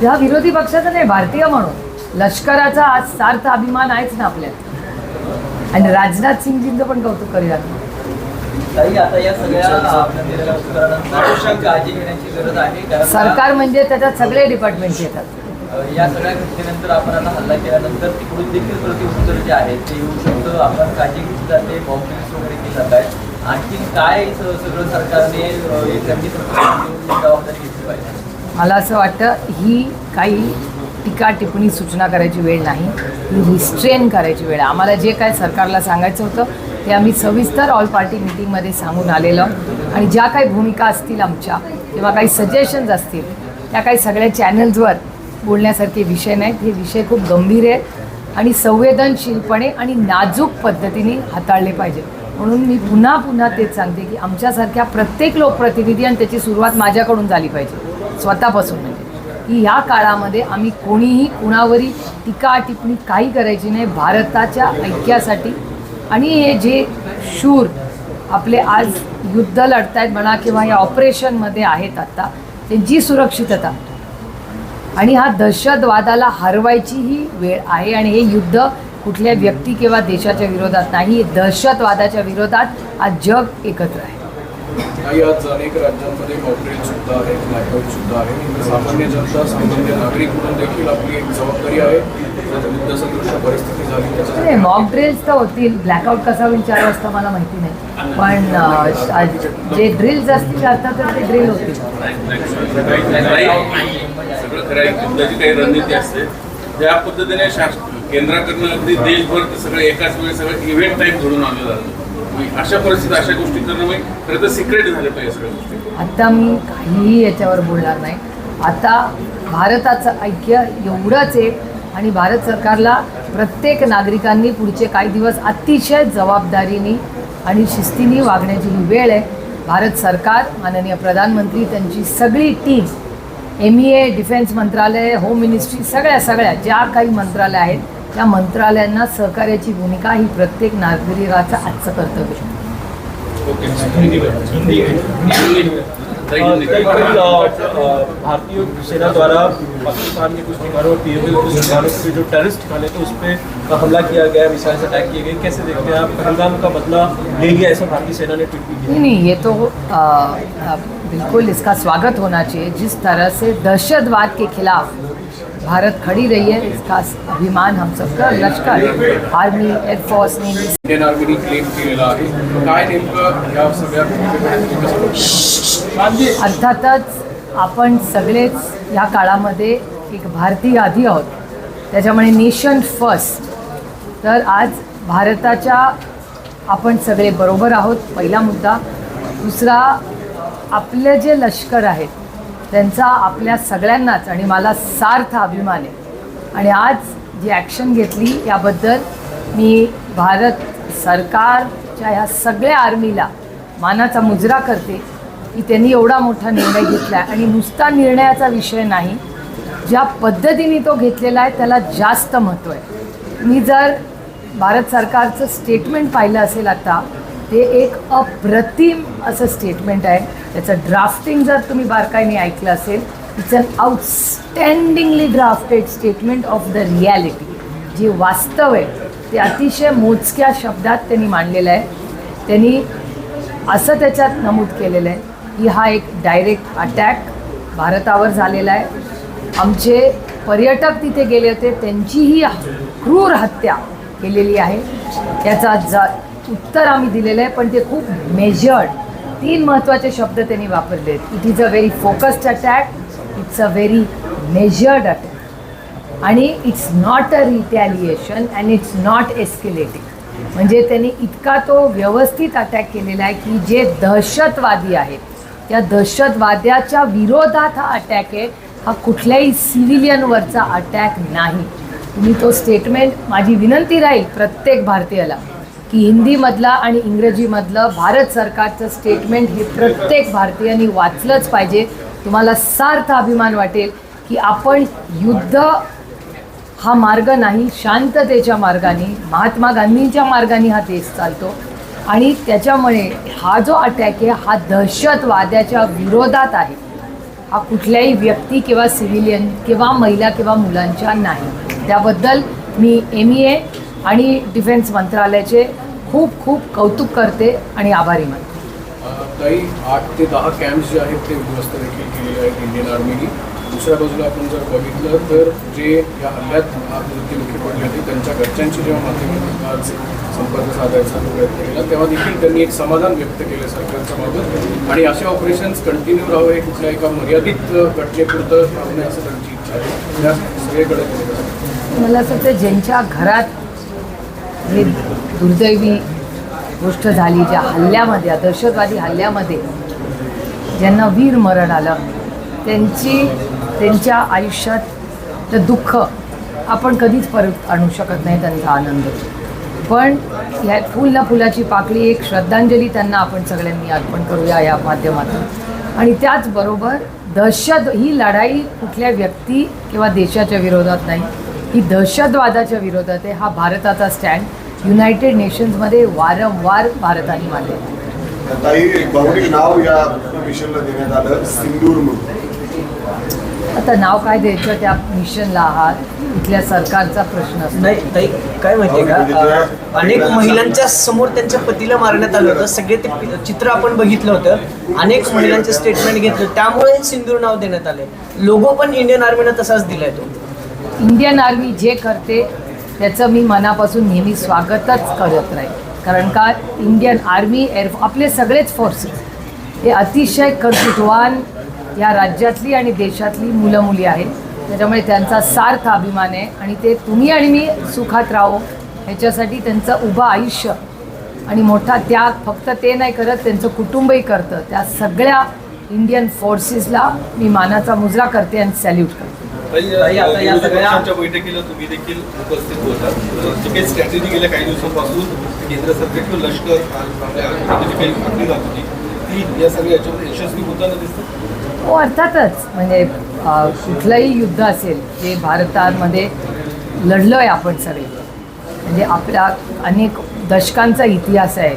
ह्या विरोधी पक्षाचा नाही भारतीय म्हणून. लष्कराचा आज सार्थ अभिमान आहेच ना आपल्यात आणि राजनाथ सिंगजींचं पण कौतुक करूया या आहे कारण सरकार म्हणजे त्याच्यात सगळे डिपार्टमेंट्स येतात. या सगळ्या घटनेनंतर आपण आता हल्ला केल्यानंतर तिकडून देखील प्रत्युत्तर जे आहे ते येऊ शकतं. आपण काळजी घेतली जाते बॉम्बिंग वगैरे केली जात आहे आणखी काय सगळं सरकारने जबाबदारी घेतली पाहिजे? मला असं वाटतं ही काही टीका टिप्पणी सूचना करायची वेळ नाही. ही रिस्ट्रेन करायची वेळ. आहे आम्हाला जे काय सरकारला सांगायचं होतं ते आम्ही सविस्तर ऑल पार्टी मिटिंगमध्ये सांगून आलेलं. आणि ज्या काही भूमिका असतील आमच्या किंवा काही सजेशन्स असतील त्या काही सगळ्या चॅनल्सवर बोलण्यासारखे विषय नाहीत. हे विषय खूप गंभीर आहेत. आणि संवेदनशीलपणे आणि नाजूक पद्धतीने हाताळले पाहिजे म्हणून मी पुन्हा पुन्हा तेच सांगते की आमच्यासारख्या प्रत्येक लोकप्रतिनिधी आणि त्याची सुरुवात माझ्याकडून झाली पाहिजे स्वतःपासून म्हणजे. की ह्या काळामध्ये आम्ही कोणीही कुणावरही टीका टिप्पणी काही करायची नाही भारताच्या ऐक्यासाठी. आणि हे जे शूर आपले आज युद्ध लढतायत म्हणा किंवा या ऑपरेशनमध्ये आहेत आत्ता त्यांची सुरक्षितता. आणि हा दहशतवादाला हरवायची ही वेळ आहे आणि हे युद्ध कुठल्या व्यक्ती किंवा देशाच्या विरोधात नाही दहशतवादाच्या विरोधात आज जग एकत्र आहे. काही आज अनेक राज्यांमध्ये मॉकड्रिल सुद्धा आहे ब्लॅकआउट सुद्धा आहे. सामान्य जनता सामान्य नागरिक म्हणून देखील आपली एक जबाबदारी आहे. परिस्थिती झाली मॉक ड्रिल्स तर होतील. ब्लॅकआउट कसा होईल चार वाजता मला माहिती नाही. पण जे ड्रिल्स असतील आता तर ते ड्रिल होतील. सगळं खरं आहे. युद्धाची काही रणनीती असते. त्या पद्धतीने शासन केंद्राकडनं अगदी देशभर सगळं एकाच वेळी सगळं इव्हेंट टाईप घडून आणलं जातं अशा परिस्थितीत अशा गोष्टी करणं म्हणजे खरं तर सिक्रेट झाले पाहिजे सगळ्या गोष्टी. आता मी काहीही याच्यावर बोलणार नाही. आता भारताचं ऐक्य एवढंच आहे आणि भारत सरकारला प्रत्येक नागरिकांनी पुढचे काही दिवस अतिशय जबाबदारीने आणि शिस्तीने वागण्याची ही वेळ आहे. भारत सरकार माननीय प्रधानमंत्री त्यांची सगळी team M E A defence मंत्रालय होम मिनिस्ट्री सगळ्या सगळ्या ज्या काही मंत्रालय आहेत त्या मंत्रालयांना सहकार्याची भूमिका ही प्रत्येक नागरिकाचं आजचं कर्तव्य. भारतीय सेना द्वारा पाकिस्तान के कुछ ठिकानों पीओके के कुछ ठिकानों पे जो टेररिस्ट ठिकाने थे उस पर हमला किया गया मिसाइल से अटैक किए गए। कैसे देखते हैं आप? पहलगाम का बदला ले लिया ऐसा भारतीय सेना ने ट्वीट किया। नहीं नहीं ये तो आ, आ, बिल्कुल इसका स्वागत होना चाहिए। जिस तरह से दहशतवाद के खिलाफ भारत खड़ी रही है इसका अभिमान हम सबका लश्कर army air force navy Indian आर्मीने claim केलेला आहे काय नेमकं या सगळ्या? अर्थातच आपण सगळेच या काळामध्ये एक भारतीय आधी आहोत. त्याच्यामुळे नेशन फर्स्ट तर आज भारताच्या आपण सगळे बरोबर आहोत पहिला मुद्दा. दुसरा आपले जे लष्कर आहेत त्यांचा आपल्या सगळ्यांनाच आणि मला सार्थ अभिमान आहे. आणि आज जी ॲक्शन घेतली याबद्दल मी भारत सरकारच्या ह्या सगळ्या आर्मीला मानाचा मुजरा करते की त्यांनी एवढा मोठा निर्णय घेतला आहे आणि नुसता निर्णयाचा विषय नाही ज्या पद्धतीने तो घेतलेला आहे त्याला जास्त महत्त्व आहे. मी जर भारत सरकारचं स्टेटमेंट पाहिलं असेल आता ते एक अप्रतिम असं स्टेटमेंट आहे. त्याचं ड्राफ्टिंग जर तुम्ही बारकाईने ऐकलं असेल it's an outstandingly drafted statement of the reality जे वास्तव आहे ते अतिशय मोजक्या शब्दात त्यांनी मांडलेलं आहे. त्यांनी असं त्याच्यात नमूद केलेलं आहे की हा एक डायरेक्ट अटॅक भारतावर झालेला आहे. आमचे पर्यटक तिथे गेले होते त्यांचीही क्रूर हत्या केलेली आहे. त्याचा ज उत्तर आम्ही दिलेलं आहे पण ते खूप मेजर्ड तीन महत्त्वाचे शब्द त्यांनी वापरले आहेत. It is a very focused attack it's a very measured attack आणि it's not a retaliation and it's not escalating म्हणजे त्यांनी इतका तो व्यवस्थित अटॅक केलेला आहे की जे दहशतवादी आहेत त्या दहशतवाद्याच्या विरोधात हा अटॅक आहे हा कुठल्याही सिव्हिलियनवरचा अटॅक नाही. तुम्ही तो स्टेटमेंट माझी विनंती राहील प्रत्येक भारतीयाला. की हिंदीमधला आणि इंग्रजीमधलं भारत सरकारचं स्टेटमेंट हे प्रत्येक भारतीयांनी वाचलंच पाहिजे. तुम्हाला सार्थ अभिमान वाटेल की आपण युद्ध हा मार्ग नाही शांततेच्या मार्गाने महात्मा गांधींच्या मार्गाने हा देश चालतो. आणि त्याच्यामुळे हा जो अटॅक आहे हा दहशतवाद्याच्या विरोधात आहे. हा कुठल्याही व्यक्ती किंवा सिव्हिलियन किंवा महिला किंवा मुलांच्या नाही. त्याबद्दल मी एम ई ए आणि डिफेन्स मंत्रालयाचे खूप खूप कौतुक करते आणि आभारी मानते. काही आठ ते दहा कॅम्प्स जे आहेत ते उद्ध्वस्त देखील केलेले आहेत इंडियन आर्मीनी दुसऱ्या बाजूला आपण जर बघितलं तर जे या हल्ल्यात मृत्युमुखी पडले होते त्यांच्या घरच्यांशी जेव्हा माध्यमातून आज संपर्क साधायचा प्रयत्न केला तेव्हा देखील त्यांनी एक समाधान व्यक्त केलं सरकारच्या बाबत आणि असे ऑपरेशन्स कंटिन्यू राहावे हे कुठल्या एका मर्यादित घटनेपुरतं राहू नये असं त्यांची इच्छा आहे. त्या सगळीकडे. मला असं वाटतं ज्यांच्या घरात हे दुर्दैवी गोष्ट झाली ज्या हल्ल्यामध्ये दहशतवादी हल्ल्यामध्ये ज्यांना वीर मरण आलं त्यांची त्यांच्या आयुष्यात ते दुःख आपण कधीच परत आणू शकत नाही त्यांचा आनंद. पण ह्या फुल ना फुलाची पाकळी एक श्रद्धांजली त्यांना आपण सगळ्यांनी अर्पण करूया या माध्यमातून. आणि त्याचबरोबर दहशत ही लढाई कुठल्या व्यक्ती किंवा देशाच्या विरोधात नाही. ही दहशतवादाच्या विरोधात आहे. हा भारताचा स्टँड युनायटेड नेशन्समध्ये वारंवार भारताने मांडलेला आहे. ताई एक भावनिक नाव या मिशनला देण्यात आलं सिंदूर म्हणून. आता नाव काय द्यायचं त्या मिशनला हा इथल्या सरकारचा प्रश्न असतो. नाही ताई काय माहितीये का? अं, अनेक महिलांच्या समोर त्यांच्या पतीला मारण्यात आलं होतं. सगळे ते चित्र आपण बघितलं होतं. अनेक महिलांचे स्टेटमेंट घेतलं. त्यामुळे सिंदूर नाव देण्यात आले लोगो पण इंडियन आर्मीनं तसाच दिलाय तो. इंडियन आर्मी जे करते त्याचं मी मनापासून नेहमी स्वागतच करत राहील कारण का इंडियन आर्मी एअर आपले सगळेच फोर्सेस हे अतिशय कर्तृत्वान या राज्यातली आणि देशातली मुलं मुली आहेत. त्याच्यामुळे त्यांचा सार्थ अभिमान आहे. आणि ते तुम्ही आणि मी सुखात राहो. ह्याच्यासाठी त्यांचं उभं आयुष्य आणि मोठा त्याग फक्त ते नाही करत त्यांचं कुटुंबही करतं. त्या सगळ्या इंडियन फोर्सेसला मी मानाचा मुजरा करते आणि सॅल्यूट करते. ताई, आता या विरोधी सगळ्या- पक्षांच्या बैठकीला तुम्ही देखील उपस्थित होतात जी काही स्ट्रॅटेजी गेल्या काही दिवसांपासून केंद्र सरकार किंवा लष्कर आपल्या आर्मीमध्ये जी काही जात होती ती या सगळ्या याच्यामध्ये यशस्वी होताना दिसतं हो अर्थातच. म्हणजे अ, कुठलंही युद्ध असेल जे भारतामध्ये लढलो आहे आपण सगळे. म्हणजे आपल्या अनेक दशकांचा इतिहास आहे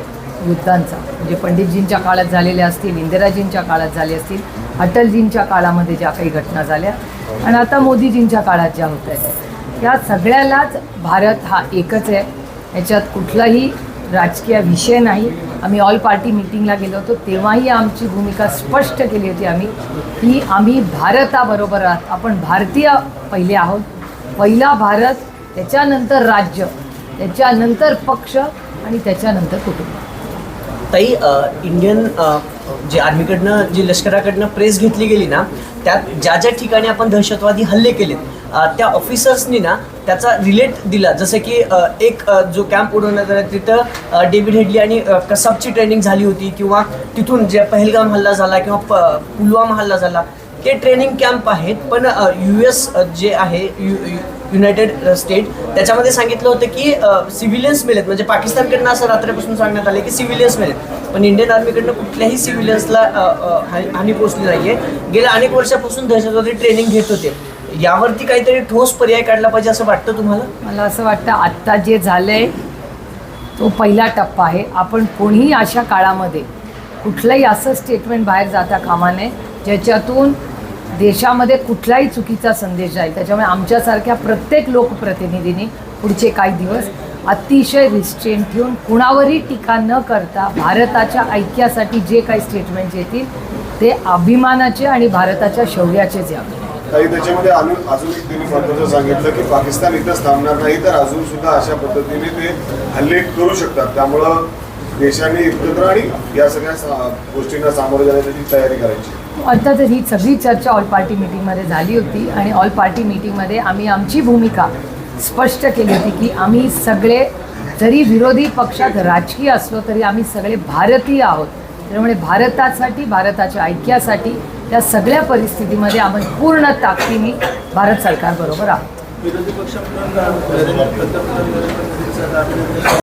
युद्धांचा. म्हणजे पंडितजींच्या काळात झालेल्या असतील इंदिराजींच्या काळात झाले असतील अटलजींच्या काळामध्ये ज्या काही घटना झाल्या आणि आता मोदीजींच्या काळात ज्या होत आहेत या सगळ्यालाच भारत हा एकच आहे. याच्यात कुठलाही राजकीय विषय नाही. आम्ही ऑल पार्टी मिटिंगला गेलो होतो तेव्हाही आमची भूमिका स्पष्ट केली होती आम्ही की आम्ही भारताबरोबर आहात. आपण भारतीय पहिले आहोत. पहिला भारत त्याच्यानंतर राज्य त्याच्यानंतर पक्ष आणि त्याच्यानंतर कुटुंब. ताई इंडियन जे आर्मीकडनं जी लष्कराकडनं प्रेस घेतली गेली ना त्यात ज्या ज्या ठिकाणी आपण दहशतवादी हल्ले केलेत त्या ऑफिसर्सनी ना त्याचा रिलेट दिला. जसं की एक जो कॅम्प उडवण्यात आला तिथं डेव्हिड हेडली आणि कसाबची ट्रेनिंग झाली होती किंवा तिथून जे पहलगाम हल्ला झाला किंवा प पुलवामा हल्ला झाला ते ट्रेनिंग कॅम्प आहेत पण यू एस जे आहे युनायटेड स्टेट त्याच्यामध्ये सांगितलं होतं की सिव्हिलियन्स मिळेल. म्हणजे पाकिस्तानकडनं असं रात्रीपासून सांगण्यात आले की सिव्हिलियन्स मिळेल. पण इंडियन आर्मीकडनं कुठल्याही सिव्हिलियन्सला हानी पोचली नाही आहे गेल्या अनेक वर्षापासून दहशतवादी ट्रेनिंग घेत होते. यावरती काहीतरी ठोस पर्याय काढला पाहिजे असं वाटतं तुम्हाला? मला असं वाटतं आत्ता जे झालं आहे तो पहिला टप्पा आहे. आपण कोणीही अशा काळामध्ये कुठलंही असं स्टेटमेंट बाहेर जाता कामा नये ज्याच्यातून देशामध्ये कुठलाही चुकीचा संदेश जाईल. त्याच्यामुळे आमच्यासारख्या प्रत्येक लोकप्रतिनिधींनी पुढचे काही दिवस अतिशय रिस्ट्रेन ठेवून कुणावरही टीका न करता भारताच्या ऐक्यासाठी जे काही स्टेटमेंट येतील ते अभिमानाचे आणि भारताच्या शौर्याचेच यावे. ताई त्याच्यामध्ये अजून अजून एक त्यांनी महत्वाचं सांगितलं की पाकिस्तान इथंच थांबणार नाही तर अजून सुद्धा अशा पद्धतीने ते हल्ले करू शकतात. त्यामुळं देशाने एकत्र आणि या सगळ्या गोष्टींना सामोरं जाण्याची तयारी करायची. अर्थातच ही सगळी चर्चा ऑल पार्टी मिटिंगमध्ये झाली होती आणि ऑल पार्टी मिटिंगमध्ये आम्ही आमची भूमिका स्पष्ट केली होती की आम्ही सगळे जरी विरोधी पक्षात राजकीय असलो तरी आम्ही सगळे भारतीय आहोत. त्यामुळे भारतासाठी भारताच्या ऐक्यासाठी त्या सगळ्या परिस्थितीमध्ये आपण पूर्ण ताकदीने भारत सरकारबरोबर आहोत. विरोधी पक्ष